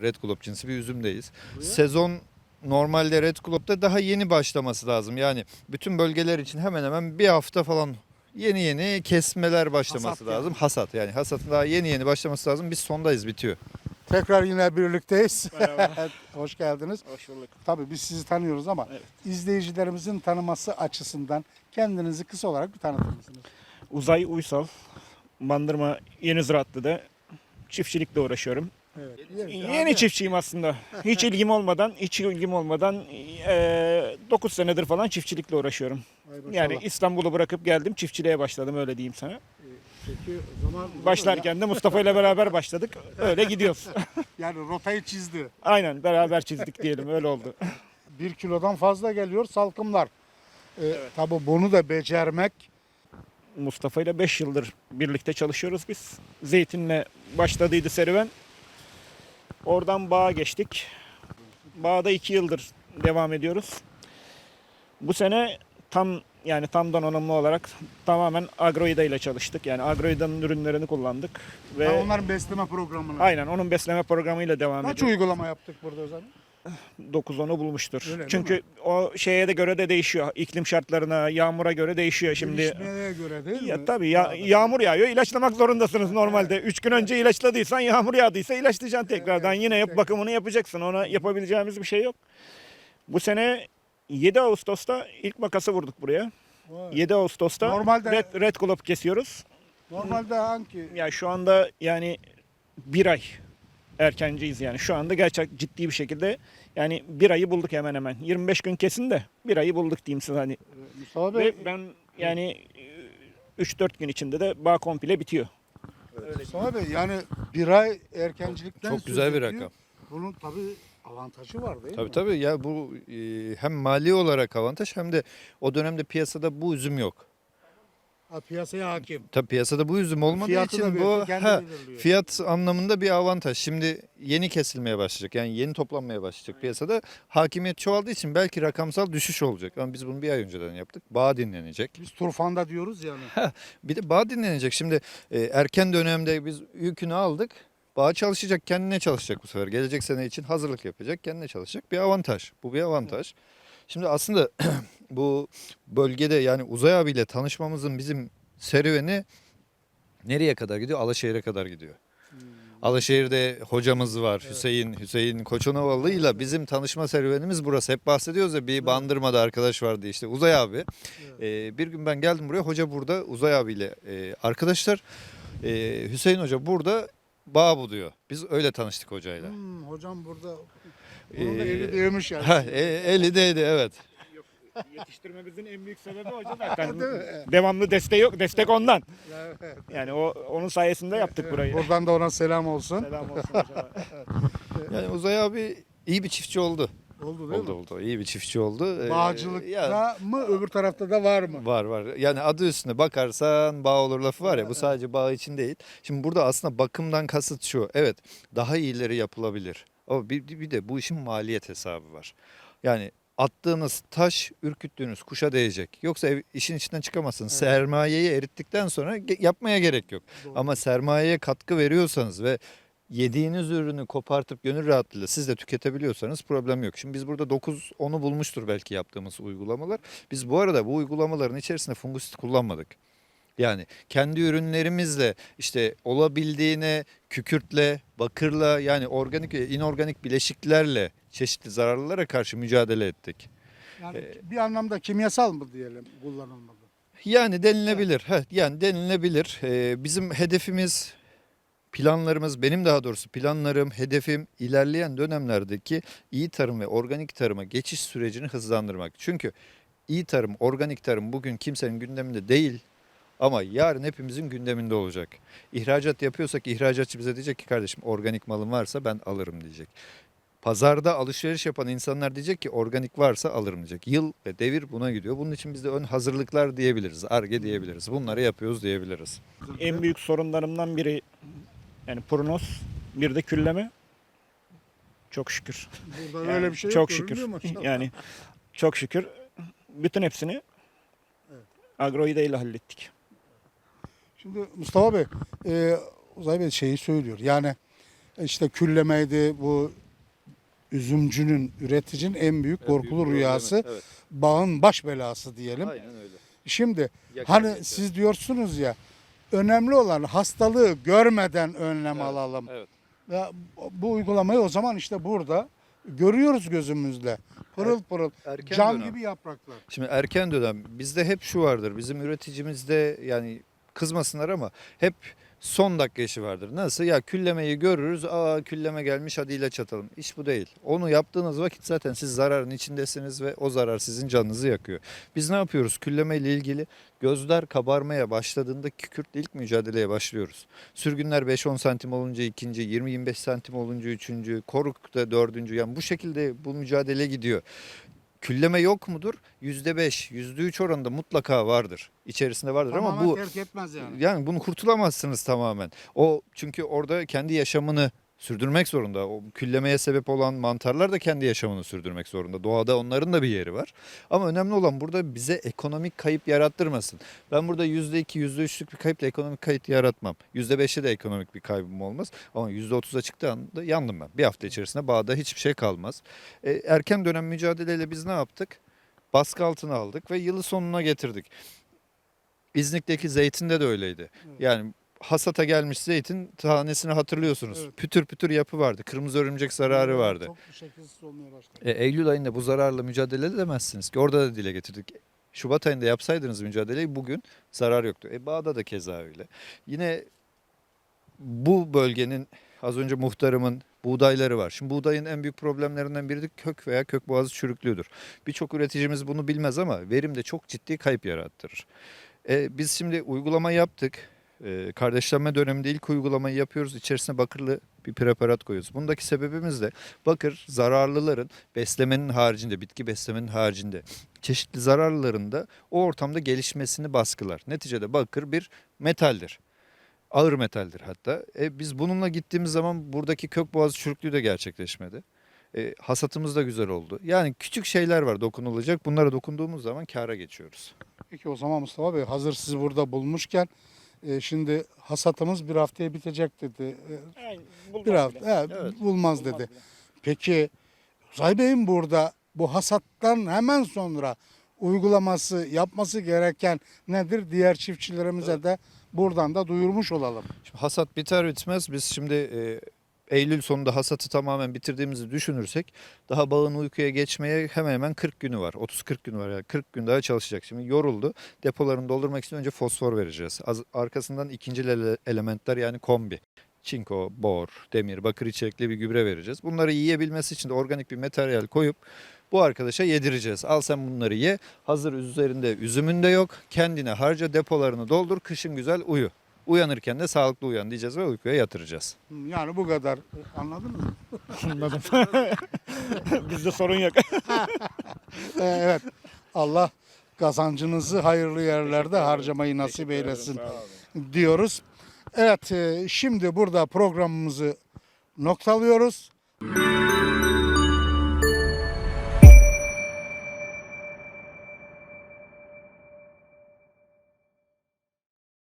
Red Globe cinsi bir üzümdeyiz. Sezon normalde Red Globe'da daha yeni başlaması lazım. Yani bütün bölgeler için hemen hemen bir hafta falan yeni yeni kesmeler başlaması Hasat yani. lazım. Hasat yani hasatın daha yeni yeni başlaması lazım. Biz sondayız bitiyor. Tekrar yine birlikteyiz. Hoş geldiniz. Hoş bulduk. Tabii biz sizi tanıyoruz ama Evet. izleyicilerimizin tanıması açısından kendinizi kısa olarak bir tanıtır mısınız? Uzay Uysal, Bandırma Yeni Ziraatlı'da çiftçilikle uğraşıyorum. Evet. Yeni çiftçiyim aslında. Hiç ilgim olmadan, hiç ilgim olmadan 9 senedir falan çiftçilikle uğraşıyorum. Yani İstanbul'u bırakıp geldim çiftçiliğe başladım öyle diyeyim sana. Peki o zaman Başlarken de Mustafa ile beraber başladık. Öyle gidiyoruz. yani rotayı çizdi. Aynen beraber çizdik diyelim öyle oldu. Bir kilodan fazla geliyor salkımlar. Ee, Tabii bunu da becermek Mustafa ile 5 yıldır birlikte çalışıyoruz biz. Zeytinle başladıydı serüven. Oradan bağa geçtik. Bağda 2 yıldır devam ediyoruz. Bu sene tam yani tam donanımlı olarak tamamen Agroida ile çalıştık. Yani Agroida'nın ürünlerini kullandık ve Ha, onların besleme programını. aynen onun besleme programıyla devam Kaç ediyoruz. uygulama yaptık burada o zaman? 9-10'u bulmuştur. Öyle Çünkü o şeye de göre de değişiyor. İklim şartlarına, yağmura göre değişiyor şimdi. Gelişmeye göre değil mi? Ya tabii ya, yağmur yağıyor. ilaçlamak zorundasınız normalde. 3 gün önce ilaçladıysan yağmur yağdıysa ilaçlayacaksın tekrardan. Yine yap, bakımını yapacaksın. Ona yapabileceğimiz bir şey yok. Bu sene 7 Ağustos'ta ilk makası vurduk buraya. Vay. 7 Ağustos'ta Normalde- red, red Globe kesiyoruz. Normalde hangi? Ya şu anda yani bir ay erkenciyiz yani. Şu anda gerçek ciddi bir şekilde yani bir ayı bulduk hemen hemen. 25 gün kesin de bir ayı bulduk diyeyim size hani. Mustafa Bey, Ve ben yani 3-4 gün içinde de bağ komple bitiyor. Mustafa Bey yani bir ay erkencilikten Çok söz güzel bir ediyor. rakam. Bunun tabii avantajı var değil Tabii mi? tabii ya bu e, hem mali olarak avantaj hem de o dönemde piyasada bu üzüm yok. Ha, piyasaya hakim. Tabii piyasada bu üzüm olmadığı Fiyatı da için bu kendi ha, belirliyor. fiyat anlamında bir avantaj. Şimdi yeni kesilmeye başlayacak. Yani yeni toplanmaya başlayacak piyasada. Hakimiyet çoğaldığı için belki rakamsal düşüş olacak. Ama biz bunu bir ay önceden yaptık. Bağ dinlenecek. Biz turfanda diyoruz yani. Bir de bağ dinlenecek. Şimdi e, erken dönemde biz yükünü aldık. Bağ çalışacak, kendine çalışacak bu sefer. Gelecek sene için hazırlık yapacak, kendine çalışacak. Bir avantaj. Bu bir avantaj. Şimdi aslında bu bölgede yani Uzay abiyle tanışmamızın bizim serüveni nereye kadar gidiyor? Alaşehir'e kadar gidiyor. Alaşehir'de hocamız var Hüseyin Hüseyin Koçonovalı ile bizim tanışma serüvenimiz burası. Hep bahsediyoruz ya bir bandırmada arkadaş vardı işte Uzay abi. Ee, bir gün ben geldim buraya hoca burada Uzay abiyle e, arkadaşlar. Ee, Hüseyin hoca burada bağ bu diyor. Biz öyle tanıştık hocayla. Hmm, hocam burada onun da Ee, eli değmiş yani. Ha, e, eli değdi evet. Yetiştirmemizin en büyük sebebi hoca zaten. Değil mi? Devamlı destek yok. Destek ondan. Evet. Yani o onun sayesinde yaptık burayı. Buradan da ona selam olsun. Selam olsun. Yani Uzay abi iyi bir çiftçi oldu. Oldu değil Oldu mi? oldu. İyi bir çiftçi oldu. Ee, Bağcılıkta ya- mı öbür tarafta da var mı? Var var. Yani adı üstüne bakarsan bağ olur lafı var ya bu sadece bağ için değil. Şimdi burada aslında bakımdan kasıt şu. Evet daha iyileri yapılabilir. Ama bir, bir de bu işin maliyet hesabı var. Yani attığınız taş ürküttüğünüz kuşa değecek. Yoksa ev, işin içinden çıkamazsınız. Sermayeyi erittikten sonra ge- yapmaya gerek yok. Doğru. Ama sermayeye katkı veriyorsanız ve yediğiniz ürünü kopartıp gönül rahatlığıyla siz de tüketebiliyorsanız problem yok. Şimdi biz burada 9-10'u bulmuştur belki yaptığımız uygulamalar. Biz bu arada bu uygulamaların içerisinde fungusit kullanmadık. Yani kendi ürünlerimizle işte olabildiğine kükürtle, bakırla yani organik ve inorganik bileşiklerle çeşitli zararlılara karşı mücadele ettik. Yani Ee, bir anlamda kimyasal mı diyelim kullanılmadı? Yani denilebilir. Heh, yani denilebilir. Ee, bizim hedefimiz, planlarımız, benim daha doğrusu planlarım, hedefim ilerleyen dönemlerdeki iyi tarım ve organik tarıma geçiş sürecini hızlandırmak. Çünkü iyi tarım, organik tarım bugün kimsenin gündeminde değil ama yarın hepimizin gündeminde olacak. İhracat yapıyorsak ihracatçı bize diyecek ki kardeşim organik malın varsa ben alırım diyecek. Pazarda alışveriş yapan insanlar diyecek ki organik varsa alırım diyecek. Yıl ve devir buna gidiyor. Bunun için biz de ön hazırlıklar diyebiliriz. Arge diyebiliriz. Bunları yapıyoruz diyebiliriz. en büyük sorunlarımdan biri yani prognoz, bir de külleme. Çok şükür. Burada Yani öyle bir şey çok yok. şükür. Yani çok şükür bütün hepsini Agroida ile hallettik. Şimdi Mustafa Bey, e, Uzay Bey şeyi söylüyor. Yani işte küllemeydi bu üzümcünün, üreticinin en büyük korkulu rüyası. Evet. Bağın baş belası diyelim. Aynen öyle. Şimdi Yakar hani geçer. siz diyorsunuz ya önemli olan hastalığı görmeden önlem Evet, alalım. Evet. Ya bu uygulamayı o zaman işte burada görüyoruz gözümüzle. Pırıl pırıl Erken cam dönem. gibi yapraklar. Şimdi erken dönem bizde hep şu vardır. Bizim üreticimizde yani kızmasınlar ama hep son dakika işi vardır. Nasıl? Ya küllemeyi görürüz. Aa külleme gelmiş hadi ilaç atalım. İş bu değil. Onu yaptığınız vakit zaten siz zararın içindesiniz ve o zarar sizin canınızı yakıyor. Biz ne yapıyoruz? Külleme ile ilgili gözler kabarmaya başladığında kükürtle ilk mücadeleye başlıyoruz. Sürgünler 5-10 santim olunca ikinci, 20-25 santim olunca üçüncü, koruk da dördüncü. Yani bu şekilde bu mücadele gidiyor. Külleme yok mudur? %5, %3 oranında mutlaka vardır. İçerisinde vardır ama Tamamen bu terk etmez yani. yani bunu kurtulamazsınız tamamen. O çünkü orada kendi yaşamını sürdürmek zorunda. O küllemeye sebep olan mantarlar da kendi yaşamını sürdürmek zorunda. Doğada onların da bir yeri var. Ama önemli olan burada bize ekonomik kayıp yarattırmasın. Ben burada %2, %3'lük bir kayıpla ekonomik kayıp yaratmam. %5'e de ekonomik bir kaybım olmaz. Ama %30'a çıktığı anda yandım ben. Bir hafta içerisinde bağda hiçbir şey kalmaz. E, erken dönem mücadeleyle biz ne yaptık? Baskı altına aldık ve yılı sonuna getirdik. İznik'teki zeytinde de öyleydi. Yani hasata gelmiş zeytin tanesini hatırlıyorsunuz. Evet. Pütür pütür yapı vardı. Kırmızı örümcek zararı vardı. Çok şekilsiz olmaya başladı. E, Eylül ayında bu zararla mücadele edemezsiniz ki. Orada da dile getirdik. Şubat ayında yapsaydınız mücadeleyi bugün zarar yoktu. E bağda da keza öyle. Yine bu bölgenin az önce muhtarımın buğdayları var. Şimdi buğdayın en büyük problemlerinden biri de kök veya kök boğazı çürüklüğüdür. Birçok üreticimiz bunu bilmez ama verimde çok ciddi kayıp yarattırır. E, biz şimdi uygulama yaptık. E, kardeşlenme döneminde ilk uygulamayı yapıyoruz. İçerisine bakırlı bir preparat koyuyoruz. Bundaki sebebimiz de bakır zararlıların beslemenin haricinde, bitki beslemenin haricinde çeşitli zararlılarında o ortamda gelişmesini baskılar. Neticede bakır bir metaldir. Ağır metaldir hatta. E, biz bununla gittiğimiz zaman buradaki kök boğazı çürüklüğü de gerçekleşmedi. E, hasatımız da güzel oldu. Yani küçük şeyler var dokunulacak. Bunlara dokunduğumuz zaman kâra geçiyoruz. Peki o zaman Mustafa Bey hazır sizi burada bulmuşken e, şimdi hasatımız bir haftaya bitecek dedi. E, Yani bulmaz bir bile. hafta he, Evet. bulmaz Bulmaz dedi. bile. Peki Uzay Bey'in burada bu hasattan hemen sonra uygulaması yapması gereken nedir? Diğer çiftçilerimize de buradan da duyurmuş olalım. Şimdi hasat biter bitmez biz şimdi e, Eylül sonunda hasatı tamamen bitirdiğimizi düşünürsek daha bağın uykuya geçmeye hemen hemen 40 günü var. 30-40 günü var. Yani 40 gün daha çalışacak. Şimdi yoruldu. Depolarını doldurmak için önce fosfor vereceğiz. Arkasından ikinci ele- elementler yani kombi. Çinko, bor, demir, bakır içerikli bir gübre vereceğiz. Bunları yiyebilmesi için de organik bir materyal koyup bu arkadaşa yedireceğiz. Al sen bunları ye. Hazır üzerinde üzümün de yok. Kendine harca depolarını doldur. Kışın güzel uyu. Uyanırken de sağlıklı uyan diyeceğiz ve uykuya yatıracağız. Yani bu kadar anladın mı? Anladım. Bizde sorun yok. E, evet. Allah kazancınızı hayırlı yerlerde harcamayı nasip eylesin diyoruz. Evet e, şimdi burada programımızı noktalıyoruz.